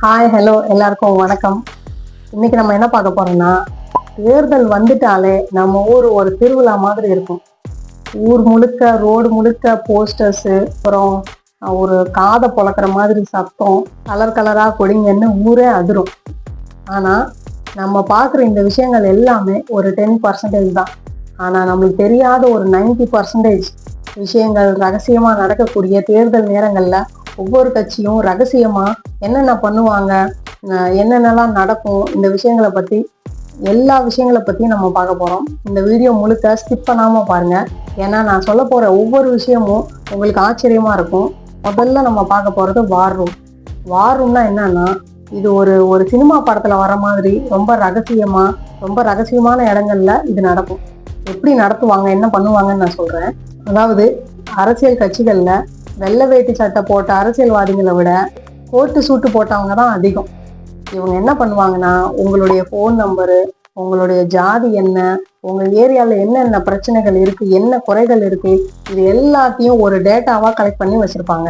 Hi hello எல்லாருக்கும் வணக்கம். இன்னைக்கு நம்ம என்ன பார்க்க போறோம்னா தேர்தல் வந்துட்டாலே நம்ம ஊர் ஒரு திருவிழா மாதிரி இருக்கும். ஊர் முழுக்க ரோடு முழுக்க போஸ்டர்ஸு அப்புறம் ஒரு காதை பொழக்கிற மாதிரி சத்தம் கலர் கலராக கொடிங்கன்னு ஊரே அதிரும். ஆனால் நம்ம பார்க்குற இந்த விஷயங்கள் எல்லாமே ஒரு டென் பர்சன்டேஜ் தான். ஆனால் நம்மளுக்கு தெரியாத ஒரு 90% பர்சன்டேஜ் விஷயங்கள் ரகசியமாக நடக்கக்கூடிய தேர்தல் நேரங்களில் ஒவ்வொரு கட்சியும் ரகசியமாக என்னென்ன பண்ணுவாங்க என்னென்னலாம் நடக்கும் இந்த விஷயங்களை பற்றி எல்லா விஷயங்களை பற்றியும் நம்ம பார்க்க போகிறோம் இந்த வீடியோ முழுக்க ஸ்கிப் பண்ணாமல் பாருங்கள் ஏன்னா நான் சொல்ல போகிற ஒவ்வொரு விஷயமும் உங்களுக்கு ஆச்சரியமாக இருக்கும். முதல்ல நம்ம பார்க்க போகிறது வார் ரூம் வார் ரூம்னா என்னன்னா இது ஒரு ஒரு சினிமா படத்தில் வர மாதிரி ரொம்ப ரகசியமாக ரொம்ப ரகசியமான இடங்கள்ல இது நடக்கும். எப்படி நடத்துவாங்க என்ன பண்ணுவாங்கன்னு நான் சொல்கிறேன் அதாவது அரசியல் கட்சிகளில் வெள்ளை வேட்டி சட்டை போட்ட அரசியல்வாதிகளை விட கோட்டு சூட்டு போட்டவங்க தான் அதிகம். இவங்க என்ன பண்ணுவாங்கன்னா உங்களுடைய ஃபோன் நம்பரு உங்களுடைய ஜாதி என்ன உங்கள் ஏரியாவில் என்னென்ன பிரச்சனைகள் இருக்குது என்ன குறைகள் இருக்குது இது எல்லாத்தையும் ஒரு டேட்டாவாக கலெக்ட் பண்ணி வச்சுருப்பாங்க.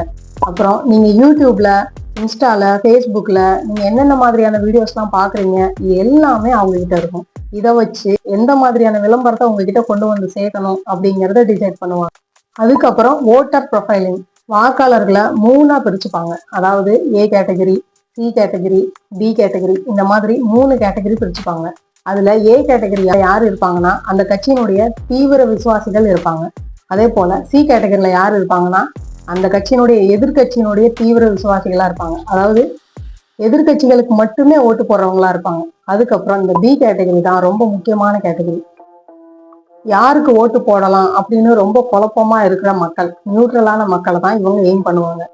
அப்புறம் நீங்கள் யூடியூப்பில் இன்ஸ்டாவில் ஃபேஸ்புக்கில் நீங்கள் என்னென்ன மாதிரியான வீடியோஸ்லாம் பார்க்குறீங்க இது எல்லாமே அவங்கக்கிட்ட இருக்கும். இதை வச்சு எந்த மாதிரியான விளம்பரத்தை உங்ககிட்ட கொண்டு வந்து சேர்க்கணும் அப்படிங்கிறத டிசைட் பண்ணுவாங்க. அதுக்கப்புறம் ஓட்டர் ப்ரொஃபைலிங் வாக்காளர்களை மூணா பிரிச்சுப்பாங்க. அதாவது A category C category B category இந்த மாதிரி மூணு கேட்டகரி பிரிச்சுப்பாங்க. அதுல ஏ கேட்டகரி யார் இருப்பாங்கன்னா அந்த கட்சியினுடைய தீவிர விசுவாசிகள் இருப்பாங்க. அதே போல சி கேட்டகரியில யார் இருப்பாங்கன்னா அந்த கட்சியினுடைய எதிர்க்கட்சியினுடைய தீவிர விசுவாசிகளா இருப்பாங்க. அதாவது எதிர்க்கட்சிகளுக்கு மட்டுமே ஓட்டு போடுறவங்களா இருப்பாங்க. அதுக்கப்புறம் இந்த பி கேட்டகரி தான் ரொம்ப முக்கியமான கேட்டகரி யாருக்கு ஓட்டு போடலாம் அப்படின்னு ரொம்ப குழப்பமா இருக்கிற மக்கள் நியூட்ரலான மக்களை தான் இவங்க எய்ம் பண்ணுவாங்க.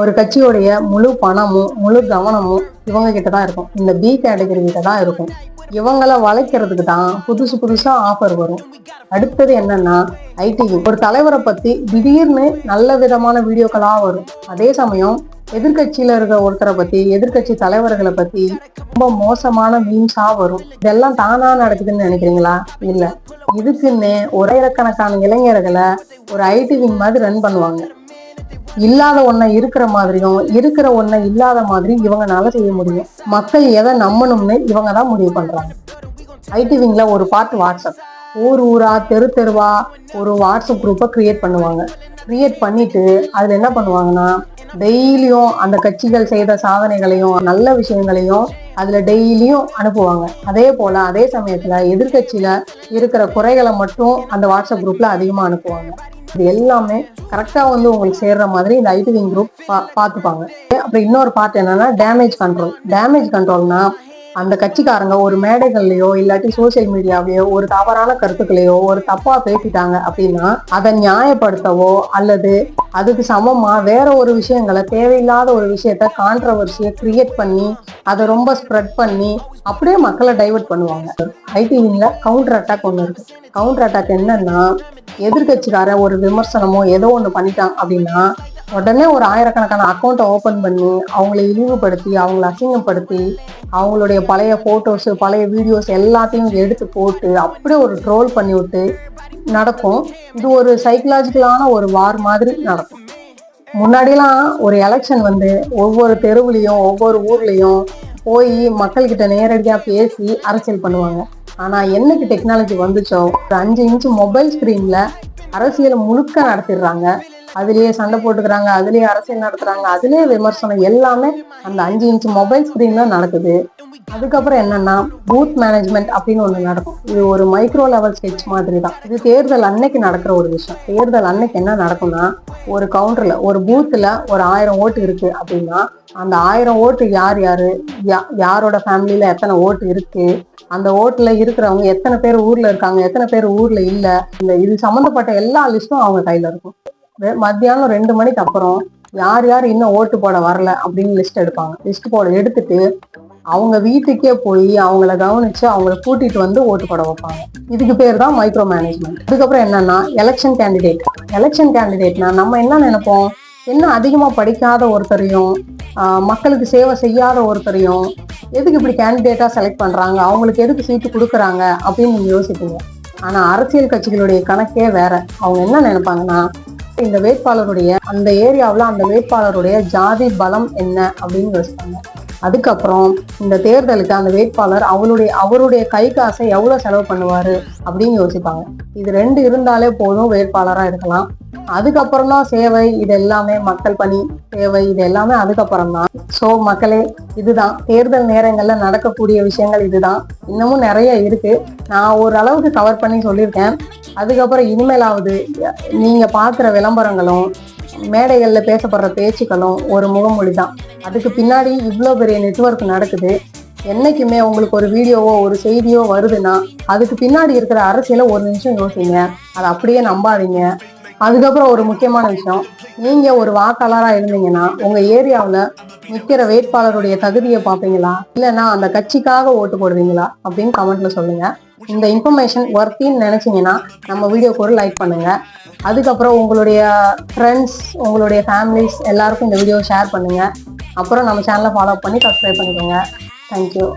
ஒரு கட்சியுடைய முழு பணமும் முழு கவனமும் இவங்க கிட்ட தான் இருக்கும். இந்த பி கேட்டகரி கிட்ட தான் இருக்கும். இவங்கள வளைக்கிறதுக்கு தான் புதுசு புதுசா ஆஃபர் வரும். அடுத்தது என்னன்னா ஐடி ஒரு தலைவரை பத்தி திடீர்னு நல்ல விதமான வீடியோக்களா வரும். அதே சமயம் எதிர்க்கட்சியில இருக்க ஒருத்தரை பத்தி எதிர்க்கட்சி தலைவர்களை பத்தி ரொம்ப மோசமான மீம்ஸா வரும். இதெல்லாம் தானா நடக்குதுன்னு நினைக்கிறீங்களா? இல்லை. இதுக்குன்னு ஒரேக்கணக்கான இளைஞர்களை ஒரு ஐடி விங் மாதிரி ரன் பண்ணுவாங்க. இல்லாத ஒன்றை இருக்கிற மாதிரியும் இருக்கிற ஒன்றை இல்லாத மாதிரி இவங்கனால செய்ய முடியும். மக்கள் எதை நம்பணும்னு இவங்க தான் முடிவு பண்றாங்க. ஐடி விங்ல ஒரு பார்ட் வாட்ஸ்அப். ஊர் ஊரா தெரு தெருவா ஒரு வாட்ஸ்அப் குரூப்பை கிரியேட் பண்ணுவாங்க. கிரியேட் பண்ணிட்டு அதில் என்ன பண்ணுவாங்கன்னா டெய்லியும் அந்த கட்சிகள் செய்த சாதனைகளையும் நல்ல விஷயங்களையும் அதில் டெய்லியும் அனுப்புவாங்க. அதே போல் அதே சமயத்தில் எதிர்கட்சியில் இருக்கிற குறைகளை மட்டும் அந்த வாட்ஸ்அப் குரூப்பில் அதிகமாக அனுப்புவாங்க. இது எல்லாமே கரெக்டாக வந்து உங்களுக்கு சேர்ற மாதிரி இந்த ஐடி விங் குரூப் பார்த்துப்பாங்க. அப்புறம் இன்னொரு பார்ட் என்னன்னா டேமேஜ் கண்ட்ரோல் டேமேஜ் கண்ட்ரோல்னா அந்த கட்சிக்காரங்க ஒரு மேடைகள்லயோ இல்லாட்டி சோசியல் மீடியாவிலேயோ ஒரு தவறான கருத்துக்களையோ ஒரு தப்பா பேசிட்டாங்க அப்படின்னா அதை நியாயப்படுத்தவோ அல்லது அதுக்கு சமமா வேற ஒரு விஷயங்களை தேவையில்லாத ஒரு விஷயத்த கான்ட்ரவர்சியை கிரியேட் பண்ணி அதை ரொம்ப ஸ்ப்ரெட் பண்ணி அப்படியே மக்களை டைவர்ட் பண்ணுவாங்க. ஐடி கவுண்டர் அட்டாக் ஒன்று இருக்கு. கவுண்டர் அட்டாக் என்னன்னா எதிர்கட்சிக்காரன் ஒரு விமர்சனமோ ஏதோ ஒன்று பண்ணிட்டான் அப்படின்னா உடனே ஒரு ஆயிரக்கணக்கான அக்கௌண்ட்டை ஓப்பன் பண்ணி அவங்கள இழிவுபடுத்தி அவங்கள அசிங்கப்படுத்தி அவங்களுடைய பழைய ஃபோட்டோஸு பழைய வீடியோஸ் எல்லாத்தையும் எடுத்து போட்டு அப்படியே ஒரு ட்ரோல் பண்ணி விட்டு நடக்கும். இது ஒரு சைக்கலாஜிக்கலான ஒரு வார் மாதிரி நடக்கும். முன்னாடிலாம் ஒரு எலெக்ஷன் வந்து ஒவ்வொரு தெருவுலேயும் ஒவ்வொரு ஊர்லேயும் போய் மக்கள்கிட்ட நேரடியாக பேசி அரசியல் பண்ணுவாங்க. ஆனால் என்னைக்கு டெக்னாலஜி வந்துச்சோ ஒரு அஞ்சு இன்ச்சு மொபைல் ஸ்க்ரீனில் அரசியலை முழுக்க நடத்திடுறாங்க. அதுலயே சண்டை போட்டுக்கிறாங்க அதுலயே அரசியல் நடத்துறாங்க அதுலயே விமர்சனம் எல்லாமே அந்த அஞ்சு இன்ச் மொபைல் ஸ்கிரீன்ல நடக்குது. அதுக்கப்புறம் என்னன்னா பூத் மேனேஜ்மெண்ட் அப்படின்னு ஒண்ணு நடக்கும். இது ஒரு மைக்ரோ லெவல் ஸ்டெச் மாதிரி தான் இது தேர்தல் அன்னைக்கு நடக்கிற ஒரு விஷயம். தேர்தல் அன்னைக்கு என்ன நடக்கும்னா ஒரு கவுண்டர்ல ஒரு பூத்துல ஒரு ஆயிரம் ஓட்டு இருக்கு அப்படின்னா அந்த ஆயிரம் ஓட்டு யார் யாரு? யா- யாரோட ஃபேமிலியில எத்தனை ஓட்டு இருக்கு? அந்த ஓட்டுல இருக்கிறவங்க எத்தனை பேர் ஊர்ல இருக்காங்க எத்தனை பேர் ஊர்ல இல்ல? இந்த இது சம்மந்தப்பட்ட எல்லா லிஸ்டும் அவங்க கையில இருக்கும். மத்தியானம் ரெண்டு மணிக்கு அப்புறம் யார் யார் இன்னும் ஓட்டு போட வரல அப்படின்னு லிஸ்ட் எடுப்பாங்க. லிஸ்ட் போட எடுத்துட்டு அவங்க வீட்டுக்கே போய் அவங்கள கவனிச்சு அவங்கள கூட்டிட்டு வந்து ஓட்டு போட வைப்பாங்க. இதுக்கு பேர் தான் மைக்ரோ மேனேஜ்மெண்ட் அதுக்கப்புறம் என்னன்னா எலெக்ஷன் கேண்டிடேட் எலெக்ஷன் கேண்டிடேட்னா நம்ம என்ன நினைப்போம்? என்ன அதிகமா படிக்காத ஒருத்தரையும் ஆஹ் மக்களுக்கு சேவை செய்யாத ஒருத்தரையும் எதுக்கு இப்படி கேண்டிடேட்டா செலக்ட் பண்றாங்க? அவங்களுக்கு எதுக்கு சீட்டு கொடுக்குறாங்க? அப்படின்னு நீங்க யோசிப்பீங்க. ஆனா அரசியல் கட்சிகளுடைய கணக்கே வேற. அவங்க என்ன நினைப்பாங்கன்னா இந்த வேட்பாளருடைய அந்த ஏரியாவுல அந்த வேட்பாளருடைய ஜாதி பலம் என்ன அப்படின்னு யோசிப்பாங்க. அதுக்கப்புறம் இந்த தேர்தலுக்கு அந்த வேட்பாளர் அவருடைய அவருடைய கை காசை எவ்வளவு செலவு பண்ணுவாரு அப்படின்னு யோசிப்பாங்க. இது ரெண்டு இருந்தாலே போதும் வேட்பாளரா இருக்கலாம். அதுக்கப்புறம் தான் சேவை இது எல்லாமே மக்கள் பணி சேவை இது எல்லாமே அதுக்கப்புறம் தான். ஸோ மக்களே இதுதான். தேர்தல் நேரங்கள்ல நடக்கக்கூடிய விஷயங்கள் இதுதான். இன்னமும் நிறைய இருக்கு. நான் ஓரளவுக்கு கவர் பண்ணி சொல்லியிருக்கேன். அதுக்கப்புறம் இனிமேலாவது நீங்க பார்க்குற விளம்பரங்களும் மேடைகளில் பேசப்படுற பேச்சுக்களும் ஒரு முகமொழி தான் அதுக்கு பின்னாடி இவ்வளோ பெரிய நெட்வொர்க் நடக்குது. என்னைக்குமே உங்களுக்கு ஒரு வீடியோவோ ஒரு செய்தியோ வருதுன்னா அதுக்கு பின்னாடி இருக்கிற அரசியலை ஒரு நிமிஷம் யோசிங்க. அதை அப்படியே நம்பாதீங்க. அதுக்கப்புறம் ஒரு முக்கியமான விஷயம் நீங்கள் ஒரு வாக்காளராக இருந்தீங்கன்னா உங்கள் ஏரியாவில் நிற்கிற வேட்பாளருடைய தகுதியை பார்ப்பீங்களா? இல்லைன்னா அந்த கட்சிக்காக ஓட்டு போடுவீங்களா? அப்படின்னு கமெண்ட்ல சொல்லுங்கள் இந்த இன்ஃபர்மேஷன் ஒர்த்தின்னு நினச்சிங்கன்னா நம்ம வீடியோக்கு ஒரு லைக் பண்ணுங்க. அதுக்கப்புறம் உங்களுடைய ஃப்ரெண்ட்ஸ் உங்களுடைய ஃபேமிலிஸ் எல்லாருக்கும் இந்த வீடியோவை ஷேர் பண்ணுங்க. அப்புறம் நம்ம சேனலை ஃபாலோ பண்ணி சப்ஸ்கிரைப் பண்ணிக்கோங்க. தேங்க்யூ